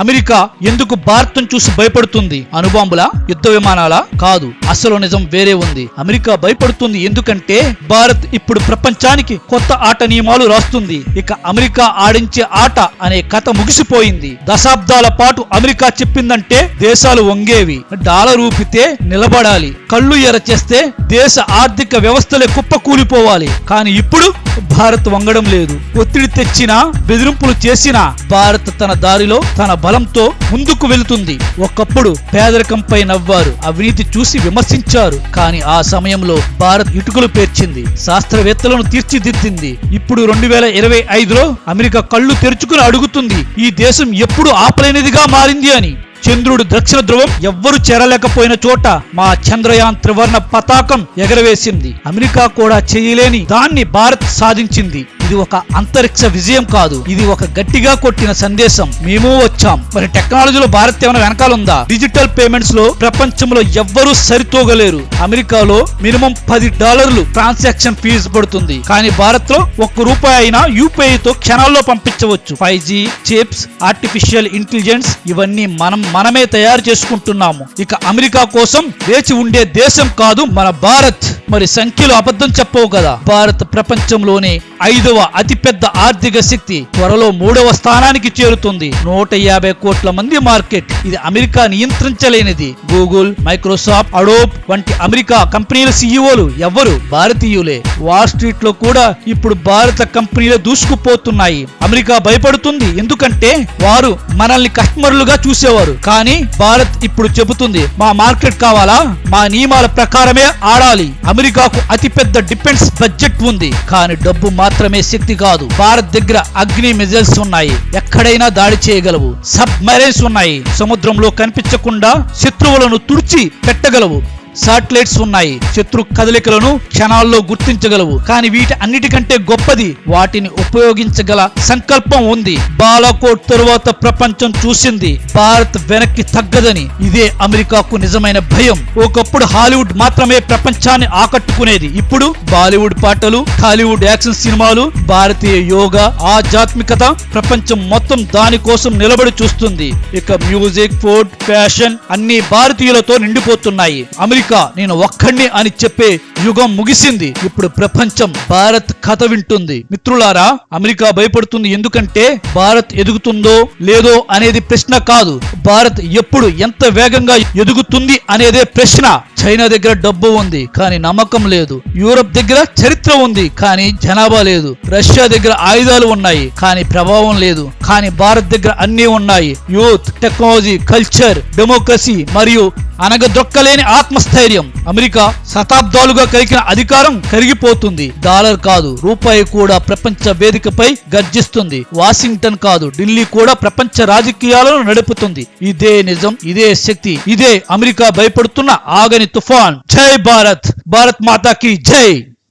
America ఎందుకు భారత్ను చూసి భయపడుతుంది? అణుబాంబుల? యుద్ధ విమానాల? కాదు అసలు నిజం వేరే ఉంది. అమెరికా భయపడుతుంది ఎందుకంటే భారత్ ఇప్పుడు ప్రపంచానికి కొత్త ఆట నియమాలు రాస్తుంది. ఇక అమెరికా ఆడించే ఆట అనే కథ ముగిసిపోయింది. దశాబ్దాల పాటు అమెరికా చెప్పిందంటే దేశాలు వంగేవి. డాలర్ ఊపితే నిలబడాలి. కళ్ళు ఎర చేస్తే దేశ ఆర్థిక వ్యవస్థలే కుప్పకూలిపోవాలి. కానీ ఇప్పుడు భారత్ వంగడం లేదు. ఒత్తిడి తెచ్చినా బెదిరింపులు చేసినా భారత్ తన దారిలో తన బలంతో ముందుకు వెళుతుంది. ఒకప్పుడు పేదరికంపై నవ్వారు అవినీతి చూసి విమర్శించారు. కానీ ఆ సమయంలో భారత్ ఇటుకలు పేర్చింది శాస్త్రవేత్తలను తీర్చిదిద్దింది. ఇప్పుడు రెండు వేల ఇరవై ఐదులో అమెరికా కళ్ళు తెరుచుకుని అడుగుతుంది ఈ దేశం ఎప్పుడు ఆపలేనిదిగా మారింది అని. చంద్రుడు దక్షిణ ధ్రువం ఎవ్వరు చేరలేకపోయిన చోట మా చంద్రయాన్ త్రివర్ణ పతాకం ఎగరవేసింది. అమెరికా కూడా చేయలేని దాన్ని భారత్ సాధించింది. ఇది ఒక అంతరిక్ష విజయం కాదు. ఇది ఒక గట్టిగా కొట్టిన సందేశం. మేము వచ్చాం. మరి టెక్నాలజీలో భారత్ ఏమైనా వెనకాలందా? డిజిటల్ పేమెంట్స్లో ప్రపంచంలో ఎవ్వరూ సరితూగలేరు. అమెరికాలో మినిమం పది డాలర్లు ట్రాన్సాక్షన్ ఫీజు పడుతుంది. కానీ భారత్లో ఒక్క రూపాయి అయినా యూపీఐ తో క్షణాల్లో పంపించవచ్చు. Five G chips artificial intelligence ఇవన్నీ మనం మనమే తయారు చేసుకుంటున్నాము. ఇక అమెరికా కోసం వేచి ఉండే దేశం కాదు మన భారత్. మరి సంఖ్యలో అబద్ధం చెప్పవు కదా. భారత్ ప్రపంచంలోనే ఐదవ అతిపెద్ద ఆర్థిక శక్తి త్వరలో మూడవ స్థానానికి చేరుతుంది. నూట యాభై కోట్ల మంది మార్కెట్. ఇది అమెరికా నియంత్రించలేనిది. గూగుల్ మైక్రోసాఫ్ట్ అడోబ్ వంటి అమెరికా కంపెనీల సీఈఓలు ఎవరు భారతీయులే. వాల్ స్ట్రీట్లో కూడా ఇప్పుడు భారత కంపెనీలు దూసుకుపోతున్నాయి. అమెరికా భయపడుతుంది. ఎందుకంటే వారు మనల్ని కస్టమర్లుగా చూసేవారు. కానీ భారత్ ఇప్పుడు చెబుతుంది మా మార్కెట్ కావాలా? మా నియమాల ప్రకారమే ఆడాలి. అమెరికాకు అతిపెద్ద డిఫెన్స్ బడ్జెట్ ఉంది. కానీ డబ్బు మాత్రమే శక్తి కాదు. భారత్ దగ్గర అగ్ని మిజైల్స్ ఉన్నాయి. ఎక్కడైనా దాడి చేయగలవు. సబ్ మెరైన్స్ ఉన్నాయి. సముద్రంలో కనిపించకుండా శత్రువులను తుడిచి పెట్టగలవు. సాటిలైట్స్ ఉన్నాయి. శత్రు కదలికలను క్షణాల్లో గుర్తించగలవు. కానీ వీటి అన్నిటికంటే గొప్పది వాటిని ఉపయోగించగల సంకల్పం ఉంది. బాలాకోట్ తరువాత ప్రపంచం చూసింది. భారత్ వెనక్కి తగ్గదని. ఇదే అమెరికాకు నిజమైన భయం. ఒకప్పుడు హాలీవుడ్ మాత్రమే ప్రపంచాన్ని ఆకట్టుకునేది. ఇప్పుడు బాలీవుడ్ పాటలు హాలీవుడ్ యాక్షన్ సినిమాలు భారతీయ యోగా ఆధ్యాత్మికత ప్రపంచం మొత్తం దాని కోసం నిలబడి చూస్తుంది. ఇక మ్యూజిక్ ఫుడ్ ఫ్యాషన్ అన్ని భారతీయులతో నిండిపోతున్నాయి. అమెరికా నేను ఒక్కడిని అని చెప్పే యుగం ముగిసింది. ఇప్పుడు ప్రపంచం భారత్ కథ వింటుంది. మిత్రులారా అమెరికా భయపడుతుంది ఎందుకంటే భారత్ ఎదుగుతుందో లేదో అనేది ప్రశ్న కాదు. భారత్ ఎప్పుడు ఎంత వేగంగా ఎదుగుతుంది అనేదే ప్రశ్న. చైనా దగ్గర డబ్బు ఉంది కానీ నమ్మకం లేదు. యూరప్ దగ్గర చరిత్ర ఉంది కానీ జనాభా లేదు. రష్యా దగ్గర ఆయుధాలు ఉన్నాయి కానీ ప్రభావం లేదు. కానీ భారత్ దగ్గర అన్నీ ఉన్నాయి. యూత్ టెక్నాలజీ కల్చర్ డెమోక్రసీ మరియు అనగదొక్కలేని ఆత్మస్థైర్యం. అమెరికా శతాబ్దాలుగా కలిగిన అధికారం కరిగిపోతుంది. డాలర్ కాదు రూపాయి కూడా ప్రపంచ వేదికపై గర్జిస్తుంది. వాషింగ్టన్ కాదు ఢిల్లీ కూడా ప్రపంచ రాజకీయాలను నడుపుతుంది. ఇదే నిజం ఇదే శక్తి ఇదే అమెరికా భయపడుతున్న ఆగని తుఫాన్. జై భారత్! భారత్ మాతాకి జై!